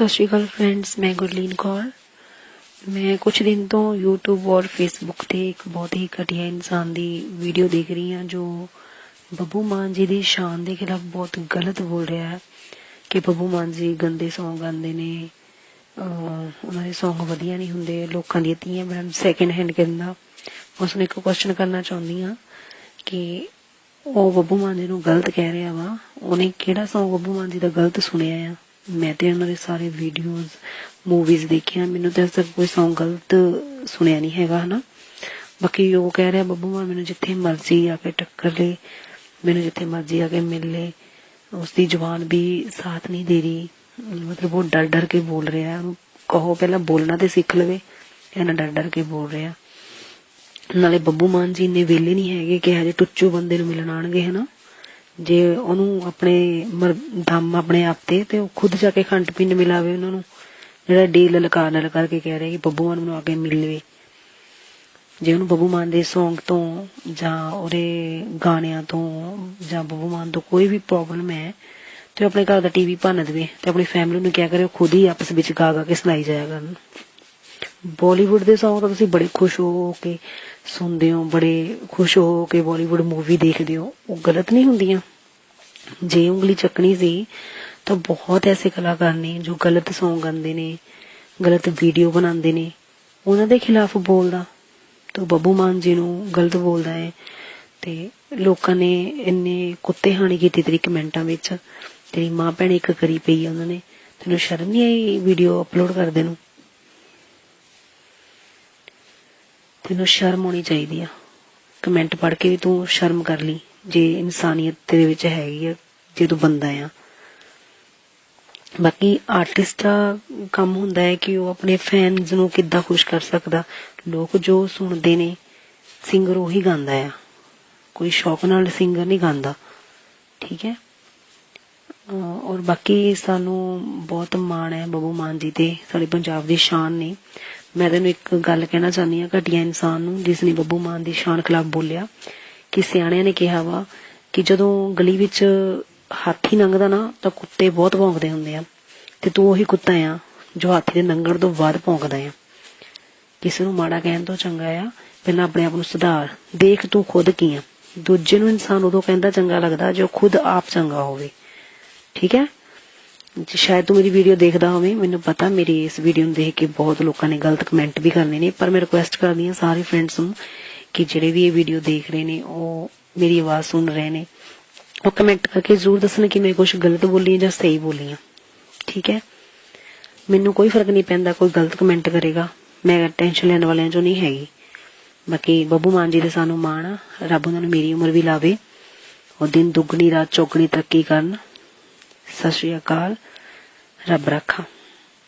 ਸਤਿ ਸ਼੍ਰੀ ਅਕਾਲ ਫਰੈਂਡਸ ਮੈਂ ਗੁਰਲੀਨ ਕੌਰ। ਮੈਂ ਕੁਝ ਦਿਨ ਤੋਂ YouTube ਔਰ Facebook ਤੇ ਇੱਕ ਬਹੁਤ ਹੀ ਘਟੀਆ ਇਨਸਾਨ ਦੀ ਵੀਡੀਓ ਦੇਖ ਰਹੀ ਹਾਂ, ਜੋ ਬੱਬੂ ਮਾਨ ਜੀ ਦੀ ਸ਼ਾਨ ਦੇ ਖਿਲਾਫ ਬਹੁਤ ਗਲਤ ਬੋਲ ਰਿਹਾ ਹੈ ਕਿ ਬੱਬੂ ਮਾਨ ਜੀ ਗੰਦੇ Song ਗਾਉਂਦੇ ਨੇ, ਅਹ, ਉਹਨਾਂ ਦੇ Song ਵਧੀਆ ਨਹੀਂ ਹੁੰਦੇ, ਲੋਕਾਂ ਦੀਆਂ ਧੀਆਂ ਬੈਣ ਸੈਕਿੰਡ ਹੈਂਡ ਕਹਿੰਦਾ ਉਸ ਨੂੰ ਇੱਕ ਕੁਐਸਚਨ ਕਰਨਾ ਚਾਹੁੰਦੀ ਹਾਂ ਕਿ ਉਹ ਬੱਬੂ ਮਾਨ ਜੀ ਨੂੰ ਗਲਤ ਕਹਿ ਰਿਹਾ ਵਾ। ਉਹਨੇ ਕਿਹੜਾ Song ਬੱਬੂ ਮਾਨ ਜੀ ਦਾ ਗਲਤ ਸੁਣਿਆ ਆ? ਮੈਂ ਤੇ ਉਹਨਾਂ ਦੇ ਸਾਰੇ ਵੀਡੀਓਜ਼ ਮੂਵੀਜ਼ ਦੇਖੀਆਂ, ਮੈਨੂੰ ਤਾਂ ਅੱਜ ਕੋਈ Song ਗਲਤ ਸੁਣਿਆ ਨਹੀਂ ਹੈਗਾ, ਹਨਾ? ਬਾਕੀ ਉਹ ਕਹਿ ਰਿਹਾ, ਬੱਬੂ ਮਾਨ ਮੈਨੂੰ ਜਿੱਥੇ ਮਰਜ਼ੀ ਆ ਕੇ ਟੱਕਰ ਲੇ, ਮੈਨੂੰ ਜਿੱਥੇ ਮਰਜ਼ੀ ਆ ਕੇ ਮਿਲ ਲੇ। ਉਸ ਦੀ ਜ਼ੁਬਾਨ ਵੀ ਸਾਥ ਨਹੀਂ ਦੇ ਰਹੀ। ਮਤਲਬ ਉਹ ਡਰ ਡਰ ਕੇ ਬੋਲ ਰਿਹਾ, ਉਹਨੂੰ ਕਹੋ ਪਹਿਲਾਂ ਬੋਲਣਾ ਤੇ ਸਿੱਖ ਲਵੇ ਇਹਨਾਂ ਡਰ ਡਰ ਕੇ ਬੋਲ ਰਿਹਾ। ਨਾਲੇ ਬੱਬੂ ਮਾਨ ਜੀ ਨੇ ਵੇਲੇ ਨਹੀਂ ਹੈਗੇ ਕਿ ਹਜੇ ਟੁੱਚੂ ਬੰਦੇ ਨੂੰ ਮਿਲਣ ਆਣਗੇ ਹਨਾ? ਜੇ ਉਹਨੂੰ ਆਪਣੇ ਮਰ- ਦਮ ਆਪਣੇ ਆਪ ਤੇ ਤੇ ਉਹ ਖੁਦ ਜਾ ਕੇ ਖੰਡ ਪਿੰਡ ਮਿਲਾਵੇ ਉਹਨਾਂ ਨੂੰ, ਜਿਹੜਾ ਡੀਲ ਲਲਕਾ ਲਲਕਾ ਕੇ ਕਹਿ ਰਿਹਾ ਕਿ ਬੱਬੂ ਮਾਨ ਨੂੰ ਆ ਕੇ ਮਿਲ ਲਵੇ ਜੇ ਉਹਨੂੰ ਬੱਬੂ ਮਾਨ ਦੇ Song ਤੋਂ ਜਾਂ ਉਹਦੇ ਗਾਣਿਆਂ ਤੋਂ ਜਾਂ ਬੱਬੂ ਮਾਨ ਤੋਂ ਕੋਈ ਵੀ ਪ੍ਰੋਬਲਮ ਹੈ, ਤੇ ਆਪਣੇ ਘਰ ਦਾ ਟੀਵੀ ਭੰਨ ਦੇਵੇ ਤੇ ਆਪਣੀ ਫੈਮਿਲੀ ਨੂੰ ਕਿਹਾ ਕਰੇ ਉਹ ਖੁਦ ਹੀ ਆਪਸ ਵਿੱਚ ਗਾ ਗਾ ਕੇ ਸੁਣਾਈ ਜਾਇਆ ਕਰਨ। ਬਾਲੀਵੁੱਡ ਦੇ Song ਤਾਂ ਤੁਸੀਂ ਬੜੇ ਖੁਸ਼ ਹੋ ਕੇ ਸੁਣਦੇ ਹੋ, ਬੜੇ ਖੁਸ਼ ਹੋ ਕੇ ਬਾਲੀਵੁੱਡ ਮੂਵੀ ਦੇਖਦੇ ਹੋ, ਉਹ ਗਲਤ ਨਹੀਂ ਹੁੰਦੀਆਂ। ਜੇ ਉਂਗਲੀ ਚੱਕਣੀ ਸੀ, ਤਾਂ ਬਹੁਤ ਐਸੇ ਕਲਾਕਾਰ ਨੇ ਜੋ ਗਲਤ Song ਗਾਉਂਦੇ ਨੇ, ਗਲਤ ਵੀਡੀਓ ਬਣਾਉਂਦੇ ਨੇ। ਉਹਨਾਂ ਦੇ ਖਿਲਾਫ ਬੋਲਦਾ। ਤਾਂ ਬੱਬੂ ਮਾਨ ਜੀ ਨੂੰ ਗਲਤ ਬੋਲਦਾ ਹੈ। ਤੇ ਲੋਕਾਂ ਨੇ ਇੰਨੇ ਕੁੱਤੇ ਹਾਣੀ ਕੀਤੀ ਤੇਰੀ ਕਮੈਂਟਾਂ ਵਿੱਚ। ਤੇਰੀ ਮਾਂ ਭੈਣ ਇੱਕ ਕਰੀ ਪਈ ਆ ਉਹਨਾਂ ਨੇ। ਤੈਨੂੰ ਸ਼ਰਮ ਨਹੀਂ ਆਈ ਵੀਡੀਓ ਅਪਲੋਡ ਕਰਦੇ ਨੂੰ? ਤੈਨੂੰ ਸ਼ਰਮ ਹੋਣੀ ਚਾਹੀਦੀ ਆ। ਕਮੈਂਟ ਪੜ੍ਹ ਕੇ ਵੀ ਤੂੰ ਸ਼ਰਮ ਕਰ ਲਈ। ਜੇ ਇਨਸਾਨੀਅਤ ਤੇਰੇ ਵਿੱਚ ਹੈਗੀ ਆ, ਜੇ ਤੂੰ ਬੰਦਾ ਆ। ਬਾਕੀ ਆਰਟਿਸਟ ਦਾ ਕੰਮ ਹੁੰਦਾ ਹੈ ਕਿ ਉਹ ਆਪਣੇ ਫੈਨਸ ਨੂੰ ਕਿੱਦਾਂ ਖੁਸ਼ ਕਰ ਸਕਦਾ। ਲੋਕ ਜੋ ਸੁਣਦੇ ਨੇ ਸਿੰਗਰ ਉਹੀ ਗਾਉਂਦਾ ਆ। ਕੋਈ ਸ਼ੌਕ ਨਾਲ ਸਿੰਗਰ ਨਹੀਂ ਗਾਉਂਦਾ। ਠੀਕ ਹੈ? ਅਹ ਔਰ ਬਾਕੀ ਸਾਨੂੰ ਬਹੁਤ ਮਾਣ ਹੈ ਬੱਬੂ ਮਾਨ ਜੀ ਤੇ, ਸਾਡੇ ਪੰਜਾਬ ਦੀ ਸ਼ਾਨ ਨੇ। ਮੈਂ ਤੈਨੂੰ ਇੱਕ ਗੱਲ ਕਹਿਣਾ ਚਾਹੁੰਦੀ ਆ ਘਟੀਆ ਇਨਸਾਨ ਨੂੰ ਜਿਸ ਨੇ ਬੱਬੂ ਮਾਨ ਦੀ ਸ਼ਾਨ ਖਿਲਾਫ ਬੋਲਿਆ। ਕਿ ਸਿਆਣਿਆਂ ਨੇ ਕਿਹਾ ਵਾ ਕਿ ਜਦੋਂ ਗਲੀ ਵਿੱਚ ਹਾਥੀ ਲੰਘਦਾ ਨਾ ਤਾਂ ਕੁੱਤੇ ਬਹੁਤ ਭੌਂਕਦੇ ਹੁੰਦੇ ਆ ਤੇ ਤੂੰ ਉਹੀ ਕੁੱਤਾ ਆ ਜੋ ਹਾਥੀ ਦੇ ਲੰਘਣ ਤੋਂ ਬਾਅਦ ਭੌਂਕਦਾ ਆ। ਕਿਸੇ ਨੂੰ ਮਾੜਾ ਕਹਿਣ ਤੋਂ ਚੰਗਾ ਆ, ਪਹਿਲਾਂ ਆਪਣੇ ਆਪ ਨੂੰ ਸੁਧਾਰ। ਦੇਖ ਤੂੰ ਖੁਦ ਕੀ ਆ। ਦੂਜੇ ਨੂੰ ਇਨਸਾਨ ਉਦੋਂ ਕਹਿੰਦਾ ਚੰਗਾ ਲੱਗਦਾ ਜੋ ਖੁਦ ਆਪ ਚੰਗਾ ਹੋਵੇ। ਠੀਕ ਹੈ? ਸ਼ਾਇਦ ਤੂੰ ਮੇਰੀ ਵੀਡੀਓ ਦੇਖਦਾ ਹੋਵੇਂ, ਮੈਨੂੰ ਪਤਾ ਮੇਰੀ ਇਸ ਵੀਡੀਓ ਨੂੰ ਦੇਖ ਕੇ ਬਹੁਤ ਲੋਕਾਂ ਨੇ ਗਲਤ ਕਮੈਂਟ ਵੀ ਕਰਨੇ ਨੇ, ਪਰ ਮੈਂ ਰਿਕੁਐਸਟ ਕਰਦੀ ਹਾਂ ਸਾਰੇ ਫਰੈਂਡਸ ਨੂੰ ਕਿ ਜਿਹੜੇ ਵੀ ਇਹ ਵੀਡੀਓ ਦੇਖ ਰਹੇ ਨੇ, ਉਹ ਮੇਰੀ ਆਵਾਜ਼ ਸੁਣ ਰਹੇ ਨੇ। ਉਹ ਕਮੈਂਟ ਕਰਕੇ ਜ਼ਰੂਰ ਦੱਸਣ ਕਿ ਮੈਂ ਕੁਝ ਗਲਤ ਬੋਲੀ ਜਾਂ ਸਹੀ ਬੋਲੀ ਹਾਂ ਠੀਕ ਹੈ? ਮੈਨੂੰ ਕੋਈ ਫ਼ਰਕ ਨਹੀਂ ਪੈਂਦਾ, ਕੋਈ ਗਲਤ ਕਮੈਂਟ ਕਰੇਗਾ। ਮੈਂ ਟੈਨਸ਼ਨ ਲੈਣ ਵਾਲਿਆਂ ਚੋਂ ਨਹੀਂ ਹੈਗੀ। ਬਾਕੀ ਬੱਬੂ ਮਾਨ ਜੀ ਦੇ ਸਾਨੂੰ ਮਾਣ ਆ। ਰੱਬ ਉਹਨਾਂ ਨੂੰ ਮੇਰੀ ਉਮਰ ਵੀ ਲਾਵੇ। ਉਹ ਦਿਨ ਦੁੱਗਣੀ, ਰਾਤ ਚੌਗਣੀ ਤਰੱਕੀ ਕਰਨ। ਸਤਿ ਸ਼੍ਰੀ ਅਕਾਲ। ਰੱਬ ਰੱਖਾ।